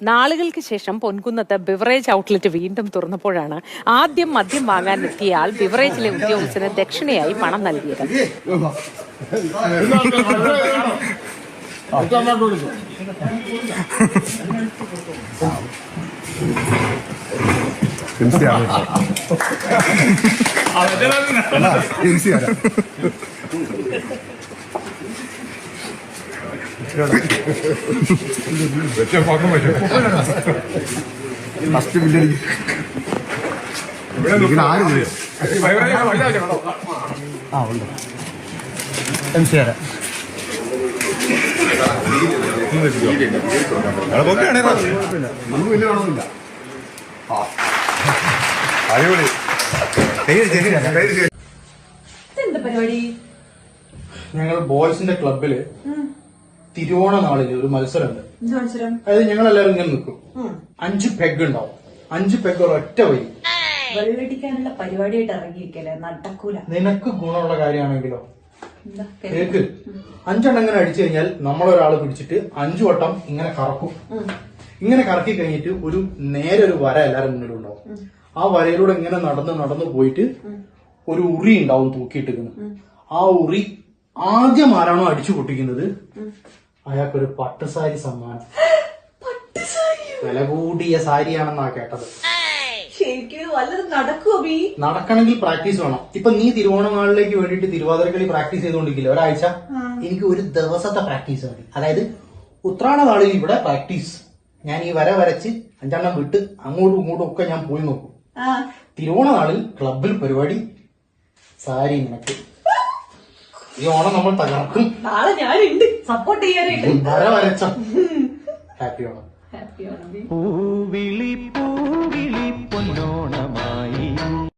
നാളുകൾക്ക് ശേഷം പൊൻകുന്നത്ത് beverage outlet വീണ്ടും തുറന്നപ്പോഴാണ് ആദ്യം മദ്യം വാങ്ങാൻ എത്തിയാൽ ആൾ ബിവറേജിലെ ഉദ്യോഗസ്ഥന് ദക്ഷിണയായി പണം നൽകിയത് ഫസ്റ്റ് ബില്ലടി ആര്? ആ ഉണ്ട്. എം സി ആരാ ഞങ്ങൾ ബോയ്സിന്റെ ക്ലബിൽ തിരുവോണ നാളിൽ ഒരു മത്സരമുണ്ട്. എന്ത് മത്സരം? അതായത് ഞങ്ങൾ എല്ലാവരും ഇങ്ങനെ നിൽക്കും. അഞ്ച് പെഗ് ഉണ്ടാവും. അഞ്ച് പെഗ് ഒരൊറ്റ വരി. വെള്ളടിക്കാനുള്ള പരിപാടിയായിട്ട് ഇറങ്ങിയിരിക്കല്ലേ? നടക്കൂല. നിനക്ക് ഗുണമുള്ള കാര്യമാണെങ്കിലോ? എന്താ കേക്ക്. അഞ്ചെണ്ണം ഇങ്ങനെ അടിച്ചു കഴിഞ്ഞാൽ നമ്മളൊരാൾ പിടിച്ചിട്ട് അഞ്ചു വട്ടം ഇങ്ങനെ കറക്കും. ഇങ്ങനെ കറക്കി കഴിഞ്ഞിട്ട് ഒരു നേരെ ഒരു വര എല്ലാവരും മുന്നിലും ഉണ്ടാവും. ആ വരയിലൂടെ ഇങ്ങനെ നടന്ന് നടന്ന് പോയിട്ട് ഒരു ഉറി ഉണ്ടാവും തൂക്കിയിട്ടിരിക്കുന്നത്. ആ ഉറി ആദ്യം ആരാണോ അടിച്ചു പൊട്ടിക്കുന്നത്? അയാൾക്കൊരു പട്ടുസാരി സമ്മാനം. വില കൂടിയ സാരിയാണെന്നാ കേട്ടത്. നടക്കണമെങ്കിൽ പ്രാക്ടീസ് വേണം. ഇപ്പൊ നീ തിരുവോണനാളിലേക്ക് വേണ്ടിയിട്ട് തിരുവാതിരക്കളി പ്രാക്ടീസ് ചെയ്തുകൊണ്ടിരിക്കില്ല ഒരാഴ്ച? എനിക്ക് ഒരു ദിവസത്തെ പ്രാക്ടീസ് മതി അതായത് ഉത്രാട നാളിൽ ഇവിടെ പ്രാക്ടീസ്. ഞാൻ ഈ വര വരച്ച് അഞ്ചെണ്ണം വിട്ട് അങ്ങോട്ടും ഇങ്ങോട്ടും ഒക്കെ ഞാൻ പോയി നോക്കും. തിരുവോണ നാളിൽ ക്ലബിൽ പരിപാടി സാരി നിനക്ക്. ഈ ഓണം നമ്മൾ തകർക്കും നാളെ ഞാനുണ്ട്. സപ്പോർട്ട് ചെയ്യാനായിട്ട് വര വരച്ച. ഹാപ്പി ഓണം. ഹാപ്പി ഓണം. പൂവിളി പൂവിളി പൊന്നോണമാ